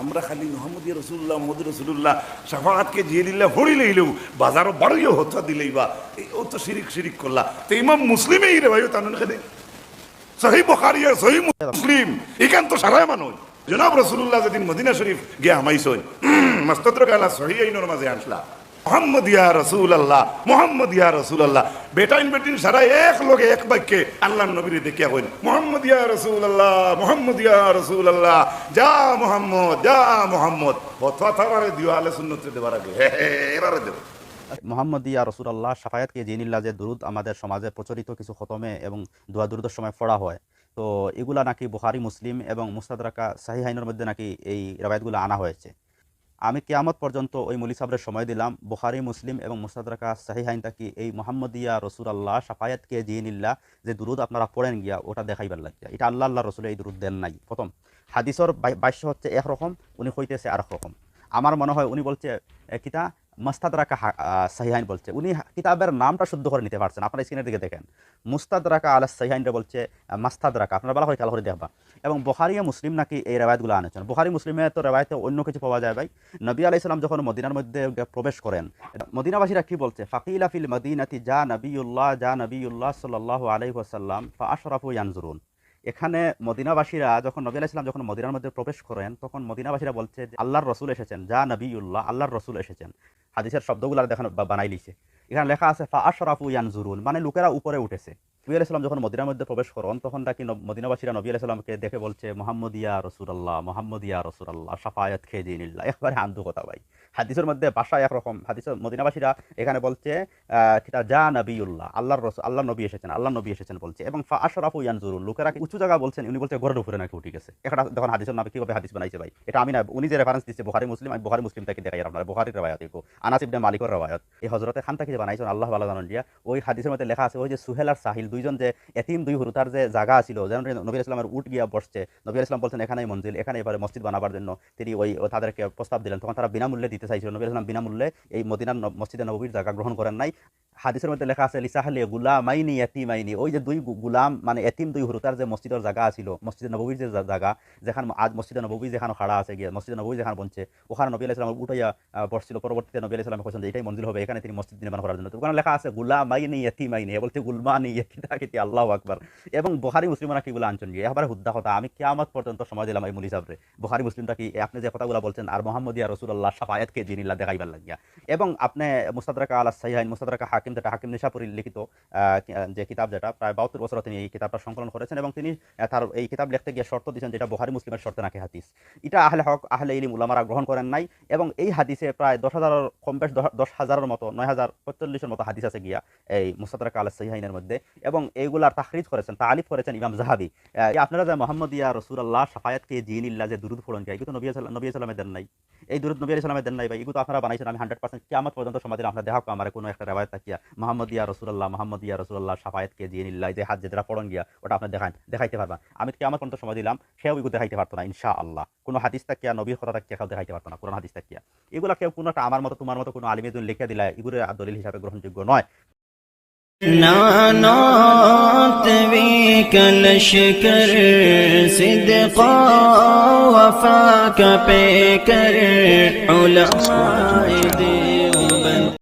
আমরা খালি মোহাম্মদী রসুল্লাহ মোহাম্মদ রসুল্লাহ সাফাহাতকে জিয়ে দিলে ভরি লইলেও বাজারও বাড়িও হত্যা দিলেই বা ও তো শিরিক শিরিক করলা। তো ইমাম মুসলিমেই রে ভাই তানুন খালি। সহি বখারি সহি মুসলিম। এখান তো সারায় মানুষ জনাব রসুল্লাহ যেদিন মদিনা শরীফ গিয়ে আমাইছ মাস্তত্র কালা সহি আইনোর মাঝে আসলা মোহাম্মদ ইয়া রসুল আল্লাহ মোহাম্মদ ইয়া রসুল আল্লাহ বেটাইন বেটিন সারা এক লোকে, এক বাক্যে আল্লাহ নবীরে দেখিয়া কইন মোহাম্মদ ইয়া রসুল আল্লাহ মোহাম্মদ ইয়া রসুল আল্লাহ যা মোহাম্মদ যা মোহাম্মদ। হথা থাবারে দিও আলে সুন্নতে দেবার আগে। এবারে দেব মোহাম্মদিয়া রসুলাল্লাহ সাফায়াতকে জিনিল্লা যে দুরুদ আমাদের সমাজে প্রচলিত কিছু খতমে এবং দোয়া দুরুদের সময় পড়া হয়। তো এগুলা নাকি বুখারি, মুসলিম এবং মুস্তাদরাকা সাহি আইনের মধ্যে নাকি এই রেবায়তগুলো আনা হয়েছে। আমি কেয়ামত পর্যন্ত ওই মলি সাবরের সময় দিলাম। বুহারি মুসলিম এবং মুস্তাদরাকা সাহি হাইন তাকি এই মোহাম্মদিয়া রসুল আল্লাহ সাফায়াতকে জিনিল্লা যে দুরুদ আপনারা পড়েন গিয়া, ওটা দেখাইবার লাগিয়া এটা আল্লাহ আল্লাহ রসুল এই দুরুদ দেন নাই। প্রথম, হাদিসর বাইশ হচ্ছে একরকম উনি হইতেছে আর রকম। আমার মনে হয় উনি বলছে কিতা? মুস্তাদ রাকা সাহিহাইন বলছে, উনি কিতাবের নামটা শুদ্ধ করে নিতে পারছেন। আপনারা স্ক্রিনের দিকে দেখেন। মুস্তাদ রাকা আলা সাহিহাইনটা বলছে মাস্তাদ রাকা আপনারা করে খেয়াল করে দেখবা এবং আর মুসলিম নাকি এই রেবায়তগুলো আনেছেন। বখারি, মুসলিমে তো রেবায়তে অন্য কিছু পাওয়া যায় ভাই। নবী আলাই সালাম যখন মদিনার মধ্যে প্রবেশ করেন, মদিনাবাসীরা কি বলছে? ফাকিলা ফিল মদিনাতি, যা নবীউল্লাহ যা নবীউল্লাহ সাল্লাহ আলাইহি ওয়াসাল্লাম ফা আশরাফু ইয়ানজুরুন। এখানে মদিনাবাসীরা যখন নবী আলাইহিস সালাম যখন মদিনার মধ্যে প্রবেশ করেন, তখন মদিনাবাসীরা বলছে যে, আল্লাহর রসুল এসেছেন, যা নবীউল্লাহ, আল্লাহর রসুল এসেছেন। হাদিসের শব্দগুলো দেখানো বানাই লিছে এখানে লেখা আছে, ফা আশরাফু ইয়ানজুরুন মানে লোকেরা উপরে উঠেছে। নবী আলাইহিস সালাম যখন মদিনার মধ্যে প্রবেশ করেন, তখন নাকি নব- মদিনাবাসীরা নবী আলাইহিস সালামকে দেখে বলছে মোহাম্মদিয়া রসুলাল্লাহ মোহাম্মদিয়া রসুলাল্লাহ সাফায়াত খেয়ে দিনিল্লাহ একবারে আন্দু কথা ভাই। হাদিসের মধ্যে বাসা একরকম। হাদিস মদিনাবাসীরা এখানে বলছে কিতা যা নবীউল্লাহ, আল্লাহর রসুল, আল্লাহ নবী এসেছেন আল্লাহ নবী এসেছেন বলছে। এবং ফা আশরাফু ইয়ানজুরুন, লোকেরা উঁচু জায়গা বলছেন? উনি বলছে ঘরের উপরে নাকি উঠে গেছে। এটা দেখুন হাদিসের নামে কীভাবে হাদিস বানাইছে ভাই। এটা আমি না, উনি যে রেফারেন্স দিচ্ছে, বুখারি, মুসলিম, আমি বুখারি, মুসলিম থেকে দেখাই আপনার বুখারির রেবায়ত এগো আনাস মালিকের রেবায়ত এই হজরতে খান থেকে বানাইছেন, আল্লাহ আল্লাহ জানেন ওই হাদিসের মধ্যে লেখা আছে, ওই যে সুহেল আর সাহিল, দুইজন যে এতিম, দুই হুরুতার যে জায়গা ছিল, যেন নবী ইসলামের উঠ গিয়া বসছে। নবী ইসলাম বলছেন, এখানেই মঞ্জিল এখানে এবারে মসজিদ বানাবার জন্য। তিনি ওই তাদেরকে প্রস্তাব দিলেন। তখন তারা বিনামূল্যে দিতে চাইছিল নবী ইসলাম বিনামূল্যে এই মদিনার মসজিদে নবীর জায়গা গ্রহণ করেন নাই। হাদিসের মধ্যে লেখা আছে, লিসাহলে গুলামাইনি এতিমাইনি ওই যে দুই গুলাম মানে এতিম দুই হুরুতার যে মসজিদের জায়গা ছিল, মসজিদে নবীর যে জায়গা যেখানে আজ মসজিদে নবী যেখানে খাড়া আছে গিয়ে, মসজিদে নবী যেখানে বলছে ওখানে নবী আলাইহিস সালাম উঠাইয়া বসছিল। পরবর্তীতে নবী আলাইহিস সালাম কোশ্চেন যে, এটাই মঞ্জিল হবে, এখানে তিনি মসজিদ নির্মাণ করার জন্য। ওখানে লেখা আছে, গুলামাইনি এতিমাইনি বলছে, গুলমানি কেতি আল্লাহু আকবার। এবং বুখারী মুসলিমরা কি বলে আনছেন গিয়ে এবারে হুদ্দা কথা, আমি কিয়ামত পর্যন্ত সময় দিলাম, এই মুলি সাহেবরে। বুখারী, মুসলিমটা কি আপনি যে কথাগুলো বলছেন, আর মোহাম্মদিয়া রাসূলুল্লাহ, শাফায়াতকে জিনিল্লাহ দেখাইবার লাগিয়া। এবং আপনি মুস্তাদরাকা আলা সাহিহাইন, মুস্তাদরাকা হাকিম যেটা হাকিম নিশাপুরী লিখিত যে কিতাব যেটা, প্রায় বাহাত্তর বছর তিনি এই কিতাবটা সংকলন করেছেন এবং তিনি তার এই কিতাব লিখতে গিয়ে শর্ত দিয়েছেন যেটা বুখারী মুসলিমের শর্তে নাকি হাদিস। এটা আহলে হক, আহলে ইলিম, উলামারা গ্রহণ করেন নাই এবং এই হাদিসে প্রায় দশ হাজারের কম বেশ দশ- হাজারের মতো, নয় হাজার পঁয়তাল্লিশের মতো হাদিস আছে গিয়া এই মুস্তাদরাকা আলা সাহিহাইনের মধ্যে এবং এইগুলার তাহরিজ করেছেন তালিফ করেছেন ইমাম জাহাবি। আপনারা যে মোহাম্মদ ইয়া রসুল্লাহ সাফায়াতকে জিনিল্লা যে দুরুদ ফোড়ন যায় এগুলো নবী নবী সাল্লামে দেন নাই। এই দুরুদ নবী সাল্লামে দেন নাই ভাই এগুলো আপনারা বানাইছেন, আমি হান্ড্রেড পার্সেন্ট কিয়ামত পর্যন্ত দিলাম আপনার দেখা আমার কোনো একটা রেবায়ত থাকিয়া মোহাম্মদ ইয়া রসুল্লাহ মোহাম্মদ ইয়া রসুল্লাহ সাফায়াতকে জিনিল্লা যে হাত যেটা পড়ন গিয়া ওটা আপনি দেখান দেখাইতে পারবা আমি কিয়ামত পর্যন্ত সময় দিলাম সেও এগুলো দেখাইতে পারতো না ইনশা আল্লাহ কোনো হাদিস তাকিয়া নবীর কথা তাকিয়া কেউ দেখাইতে পারতো না কোরআন হাদিস তাকিয়া এগুলো কেউ কোনো একটা আমার মতো তোমার মতো কোনো আলিমে লিখে দিলে এগুলো দলিল হিসাবে গ্রহণযোগ্য নয় نعنات بك لشكر صدقا وفاك بكر علماء دين